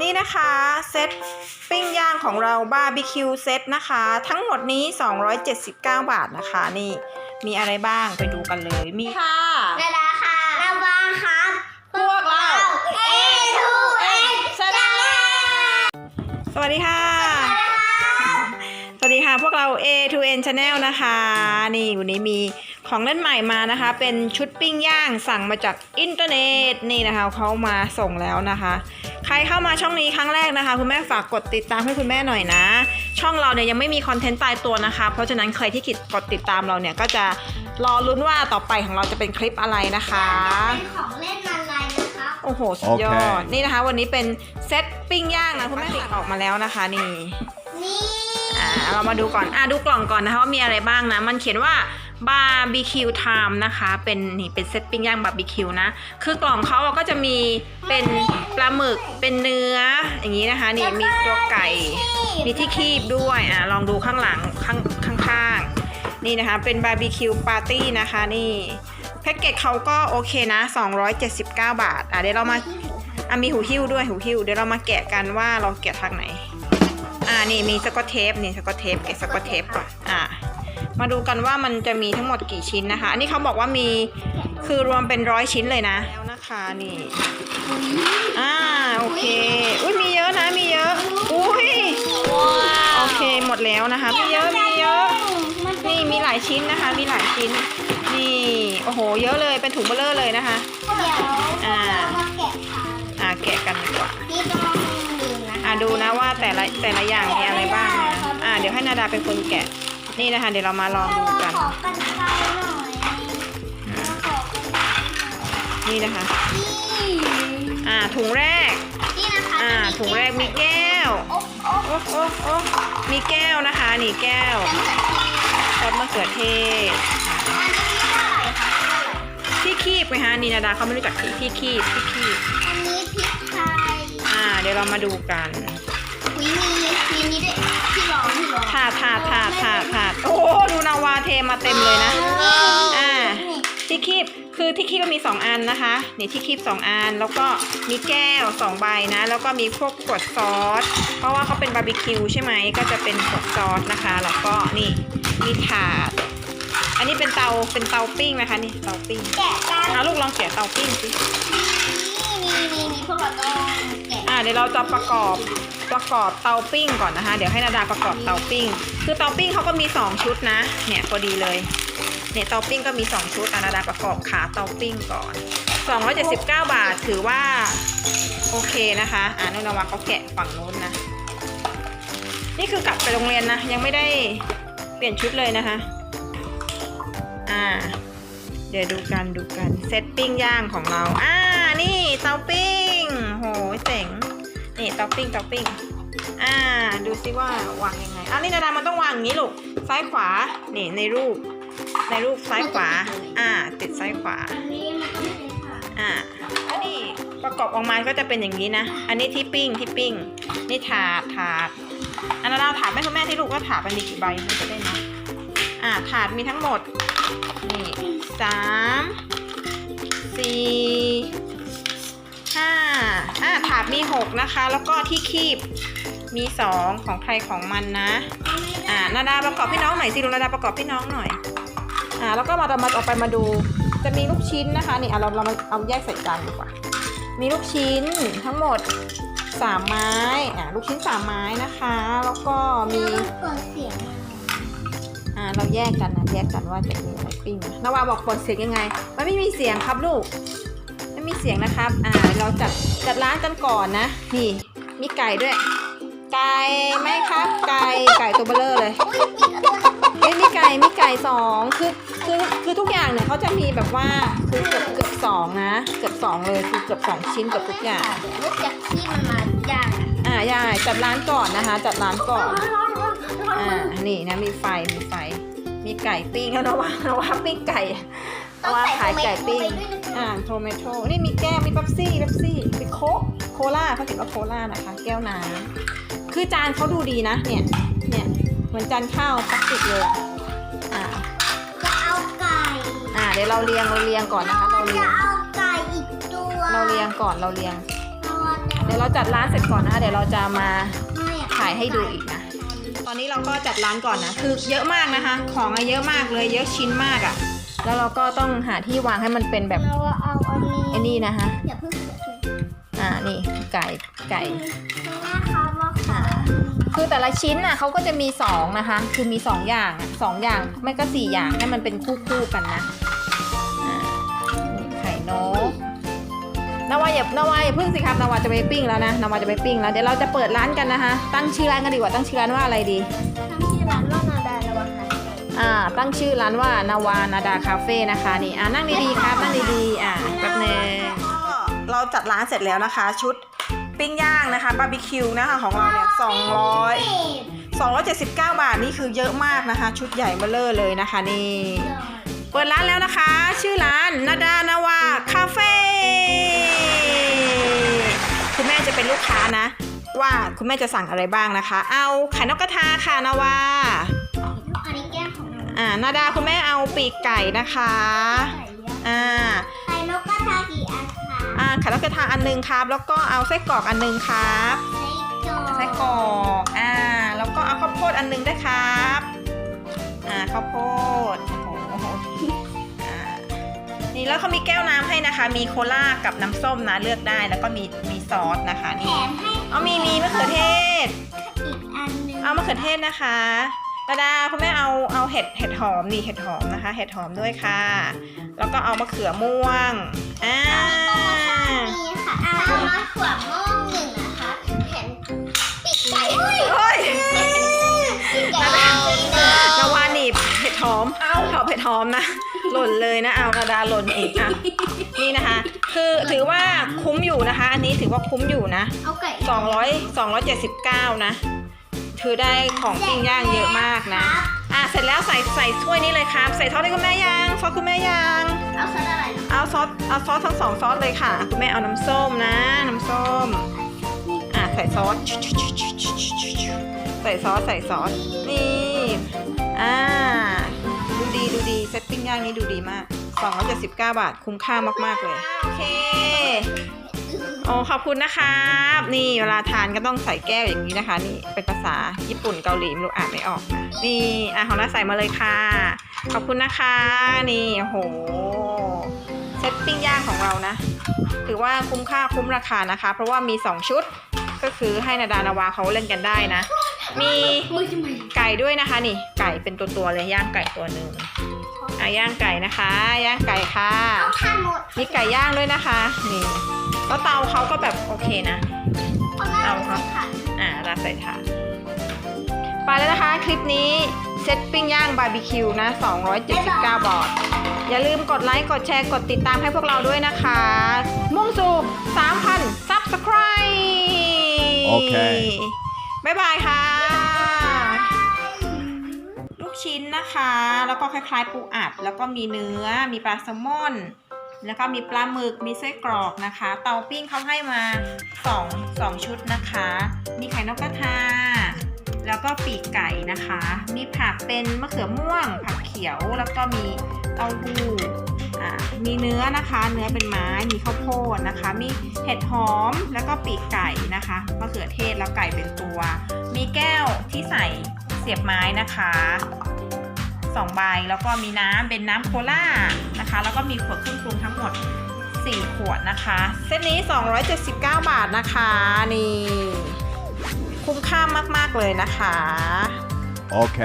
นี่นะคะเซตปิ้งย่างของเราบาร์บีคิวเซตนะคะ ทั้งหมดนี้ 279 บาทนะคะ นี่มีอะไรบ้างไปดูกันเลยมีค่ะนาดาค่ะระวังครับพวกเรา A to N ชาแนลสวัสดีค่ะ สวัสดีค่ะพวกเรา A to N Channel นะคะ นี่วันนี้มีของเล่นใหม่มานะคะ เป็นชุดปิ้งย่างสั่งมาจากอินเทอร์เน็ตนี่นะคะเขามาส่งแล้วนะคะ ใครเข้ามาช่องนี้ครั้งแรกนะคะ คุณแม่ฝากกดติดตามให้คุณแม่หน่อยนะ ช่องเราเนี่ยยังไม่มีคอนเทนต์ตายตัวนะคะ เพราะฉะนั้นใครที่กดติดตามเราเนี่ยก็จะรอลุ้นว่าต่อไปของเราจะเป็นคลิปอะไรนะคะ เป็นของเล่นอะไรนะครับโอ้โห สุดยอดโอเคนี่นะคะ วันนี้เป็นเซตปิ้งย่างนะคุณแม่สั่งออกมาแล้วนะคะนี่นี่อ่าเรามาดูก่อนอ่าดูกล่องก่อนนะคะว่ามีอะไรบ้างนะ มันเขียนว่า บาร์บีคิวไทม์นะคะ เป็นนี่เป็นเซตปิ้งย่างบาร์บีคิวนะ คือกล่องเขาก็จะมีเป็นปลาหมึกเป็นเนื้ออย่างนี้นะคะ นี่มีตัวไก่ มีที่คีบด้วยอ่าลองดูข้างหลังข้างข้างๆนี่นะคะ เป็นบาร์บีคิวปาร์ตี้นะคะนี่แพ็กเกจเขาก็โอเคนะ 279 บาท อะเดี๋ยวเรามาอะมีหูหิ้วด้วยหูหิ้วเดี๋ยวเรามาแกะกันว่าเราแกะทางไหน อ่านี่มีสกอตเทปนี่สกอตเทปแกะสกอตเทปก่อนอ่า มาดูกันว่ามันจะมีทั้งหมดกี่ชิ้นนะคะ อันนี้เขาบอกว่ามีคือรวมเป็นร้อยชิ้นเลยนะ แล้วนะคะนี่อ่าโอเค อุ้ยมีเยอะนะมีเยอะอุ้ยโอเคหมดแล้วนะคะ มีเยอะมีเยอะนี่มีหลายชิ้นนะคะ มีหลายชิ้น นี่โอ้โห เยอะเลยเป็นถุงเบลเลอร์เลยนะคะเดี๋ยวอ่าแกะค่ะอ่าแกะกันดีกว่านี่ต้องดูนะอ่าดูนะว่าแต่ละแต่ละอย่างมีอะไรบ้างนะอ่าเดี๋ยวให้นาดาเป็นคนแกะ นี่นะคะ เดี๋ยวเรามาลองดูกัน ขอกันไกลหน่อยขอกันไกลหน่อยนี่นะคะ นี่อ่าถุงแรก นี่นะคะอ่าถุงแรกมีแก้วโอ๊ะโอ๊ะโอ้โอ้โอ้มีแก้วนะคะ นี่แก้วเป็นแบบที่ซอสมะเขือเทศ อันนี้เท่าไหร่คะเท่าไหร่ที่คีบไหมคะนี่นาดาเขาไม่รู้จักที่ที่คีบที่คีบ อันนี้พริกไทย อ่า เดี๋ยวเรามาดูกันาดถาดถาดถาดถาดโอ้ดูนาวาเทมาเต็มเลยนะ อ่า ที่คีบคือที่คีบก็มี 2 อันนะคะ นี่ที่คีบ2อัน แล้วก็มีแก้ว 2 ใบนะ แล้วก็มีพวกขวดซอส เพราะว่าเขาเป็นบาร์บีคิวใช่ไหม ก็จะเป็นขวดซอสนะคะ แล้วก็นี่มีถาด อันนี้เป็นเตา เป็นเตาปิ้งนะคะนี่เตาปิ้งแกะกันอะลูกลองแกะเตาปิ้งสิ นี่นี่นี่พวกเราต้องแกะอ่า เดี๋ยวเราจะประกอบประกอบเตาปิ้งก่อนนะคะ เดี๋ยวให้นาดาประกอบเตาปิ้ง คือเตาปิ้งเขาก็มี 2 ชุดนะ เนี่ยพอดีเลย เนี่ยเตาปิ้งก็มี 2 ชุดอะนาดาประกอบขาเตาปิ้งก่อน 279 บาทถือว่าโอเคนะคะ อ่านุนาวาเขาแกะฝั่งนู้นนะ นี่คือกลับไปโรงเรียนนะ ยังไม่ได้เปลี่ยนชุดเลยนะคะ อ่า เดี๋ยวดูกันดูกันเซตปิ้งย่างของเรา อ่า นี่เตาปิ้ง โหเจ๋ง นี่เตาปิ้งเตาปิ้งอ่าดูซิว่าวางยังไงอ่านี่นาดามันต้องวางอย่างนี้ลูกซ้ายขวานี่ในรูป ในรูปซ้ายขวา อ่า ติดซ้ายขวาอันนี้มันก็ไม่ใช่ค่ะอ่าแล้วนี่ประกอบออกมาก็จะเป็นอย่างนี้นะ อันนี้ที่ปิ้งที่ปิ้ง นี่ถาดถาดอันนั้นเราถาดแม่คุณแม่ที่ลูกว่าถาดมันมีกี่ใบมันจะได้นะอ่าถาดมีทั้งหมดนี่สามสี่ห้า อ่าถาดมีหกนะคะ แล้วก็ที่คีบมีสองของใครของมันนะ อ่านาดาประกอบพี่น้องหน่อยสิลูกนาดาประกอบพี่น้องหน่อย อ่า แล้วก็มาเรามาออกไปมาดู จะมีลูกชิ้นนะคะนี่อะเราเรามาเอาแยกใส่จานดีกว่า มีลูกชิ้นทั้งหมดสามไม้ อ่าลูกชิ้นสามไม้นะคะ แล้วก็มีเปิดเสียงอ่าเราแยกกันนะแยกกันว่าจะมีอะไรปิ้งนะนาวาบอกเปิดเสียงยังไง มันไม่มีเสียงครับลูก ไม่มีเสียงนะครับ อ่า เราจัดจัดร้านกันก่อนนะ นี่ มีไก่ด้วย ไก่ไหมครับ ไก่ ไก่ตัวเบลเลอร์เลยอุ้ยมีอะไรเอ้ยมีไก่ มีไก่สองคือ คือ คือทุกอย่างเนี่ยเขาจะมีแบบว่า คือเกือบเกือบสองนะ เกือบสองเลย คือเกือบสองชิ้นเกือบทุกอย่าง เดี๋ยวลูกจากที่มันมาย่างอะอ่ายายจัดร้านก่อนนะคะ จัดร้านก่อน อ่า นี่นะ มีไฟ มีไฟ มีไก่ปิ้งแล้วนะว่านะว่าปิ้งไก่ นะว่าขายไก่ปิ้ง อ่าโทเมโตนี่มีแก้วมีเป๊ปซี่เป๊ปซี่มีโค้กโคลาเขาเขียนว่าโคลานะคะ แก้วน้ำคือจานเขาดูดีนะ เนี่ย เนี่ย เหมือนจานข้าวพลาสติกเลยอะอ่าจะเอาไก่ อ่า เดี๋ยวเราเรียงเราเรียงก่อนนะคะ เราเรียจะงเอาไก่อีกตัว เราเรียงก่อนเราเรียงนอนเดี๋ยวดี๋ยวเราจัดร้านเสร็จก่อนนะคะ เดี๋ยวเราจะมาไม่อยากถ่ายให้ดูอีกนะ ตอนนี้เราก็จัดร้านก่อนนะ คือเยอะมากนะคะ ของอะเยอะมากเลย เยอะชิ้นมากอะ่ะ แล้วเราก็ต้องหาที่วางให้มันเป็นแบบเราเอาอันนี้ไอ้นี่นะคะอย่าเพิ่งอย่าเพิ่งอ่านี่ไก่ไก่แม่คะว่าขอคือแต่ละชิ้นน่ะเขาก็จะมีสองนะคะ คือมีสองอย่างอะสองอย่างไม่ก็สี่อย่างให้มันเป็นคู่คู่ๆกันนะอ่านี่ไข่นกนาวาอย่านาวาอย่าเพิ่งสิครับนาวาจะไปปิ้งแล้วนะนาวาจะไปปิ้งแล้วเดี๋ยวเราจะเปิดร้านกันนะคะ ตั้งชื่อร้านกันดีกว่าตั้งชื่อร้านว่าอะไรดี อ่าตั้งชื่อร้านว่านาวานาดาคาเฟ่นะคะนี่อ่านั่งดีๆครับนั่งดีๆอ่าแป๊บนึงเราจัดร้านเสร็จแล้วนะคะ ชุดปิ้งย่างนะคะบาร์บีคิวนะคะของเราเนี่ย200 279บาทนี่คือเยอะมากนะคะ ชุดใหญ่เบ้อเลอเลยนะคะนี่ เปิดร้านแล้วนะคะ ชื่อร้านนาดานาวาคาเฟ่คุณแม่จะเป็นลูกค้านะ ว่าคุณแม่จะสั่งอะไรบ้างนะคะ เอาไข่นกกระทาค่ะนาวา องเราอ่านาดาคุณแม่เอาปีกไก่นะคะไก่ย่างอ่าไข่นกกระทากี่อันคะอ่าไข่นกกระทาอันหนึงครับ แล้วก็เอาไส้กรอกอันหนึงครับไส้กรอกไส้กรอกอ่า แล้วก็เอาข้าวโพดอันหนึงด้วยครับ อ่าข้าวโพดโอ้โหอ่านี่แล้วเขามีแก้วน้ำให้นะคะ มีโคลากับน้ำส้มนะเลือกได้แล้วก็มีมีซอสนะคะแถนี่มให้เอามีมีมะเขือเทศอีกอันหนึงเอามะเขือเทศนะคะ ดาดาคุณแม่เอาเอาเห็ดเห็ดหอมนี่เห็ดหอมนะคะ เห็ดหอมด้วยค่ะ แล้วก็เอามะเขือม่วงอ่ามีค่ะเอามาขวบม่วงหนึ่งนะคะเห็นปีกไก่อุ้ยเฮ้ยปีกไก่ย่างหนึ่งนาวาหนีบเห็ดหอมเอาเผาเห็ดหอมนะหล่นเลยนะเอากระดาหล่นอีกอะนี่นะคะ คือถือว่าคุ้มอยู่นะคะ อันนี้ถือว่าคุ้มอยู่นะเอาไก่200 279นะ คือได้ของปิ้งย่างเยอะมากนะ อะเสร็จแล้วใส่ใส่ถ้วยนี้เลยครับ ใส่ซอสให้คุณแม่ยังซอสคุณแม่ยังเอาซอสอะไรนะเอาซอสเอาซอสทั้งสองซอสเลยค่ะคุณแม่เอาน้ำส้มนะ น้ำส้มอะใส่ซอสใส่ซอสใส่ซอสนี่อ่าดูดีดูดีเซตปิ้งย่างนี้ดูดีมาก279 บาทคุ้มค่ามากๆเลยโอเค โอ้ขอบคุณนะครับ นี่เวลาทานก็ต้องใส่แก้วอย่างนี้นะคะ นี่เป็นภาษาญี่ปุ่นเกาหลีไม่รู้อ่านไม่ออกนะนี่อะของน้าใส่มาเลยค่ะ ขอบคุณนะคะ นี่โหเซตปิ้งย่างของเรานะถือว่าคุ้มค่าคุ้มราคานะคะ เพราะว่ามี 2 ชุดก็คือให้นาดานาวาเขาเล่นกันได้นะ มีมือทำไม ไก่ด้วยนะคะ นี่ไก่เป็นตัวตัวๆเลยย่างไก่ตัวหนึ่ง อะย่างไก่นะคะ ย่างไก่ค่ะเอาทานหมดมีไก่ย่างด้วยนะคะ นี่แล้วเตาเขาก็แบบโอเคนะ คนละเอาครับ ค่ะ อ่าราดใส่ถาดไปแล้วนะคะ คลิปนี้เซตปิ้งย่างบาร์บีคิวนะ 279 บาท อย่าลืมกดไลค์ กดแชร์ กดติดตามให้พวกเราด้วยนะคะ มุ่งสู่ 3,000 Subscribe โอเค บ๊ายบายค่ะลูก ชิ้นนะคะ แล้วก็คล้ายๆ ปูอัด แล้วก็มีเนื้อ มีปลาแซลมอน แล้วก็มีปลาหมึก มีไส้กรอกนะคะ เตาปิ้งเขาให้มา2 2ชุดนะคะ มีไข่นกกระทา แล้วก็ปีกไก่นะคะ มีผักเป็นมะเขือม่วง ผักเขียว แล้วก็มีเต้าหู้อ่ามีเนื้อนะคะ เนื้อเป็นไม้ มีข้าวโพดนะคะ มีเห็ดหอม แล้วก็ปีกไก่นะคะ มะเขือเทศแล้วไก่เป็นตัว มีแก้วที่ใส่เสียบไม้นะคะ สองใบ แล้วก็มีน้ำเป็นน้ำโคล่านะคะ แล้วก็มีขวดเครื่องปรุงทั้งหมด 4 ขวดนะคะ เส้นนี้ 279 บาทนะคะ นี่ คุ้มค่ามาก ๆ เลยนะคะ โอเค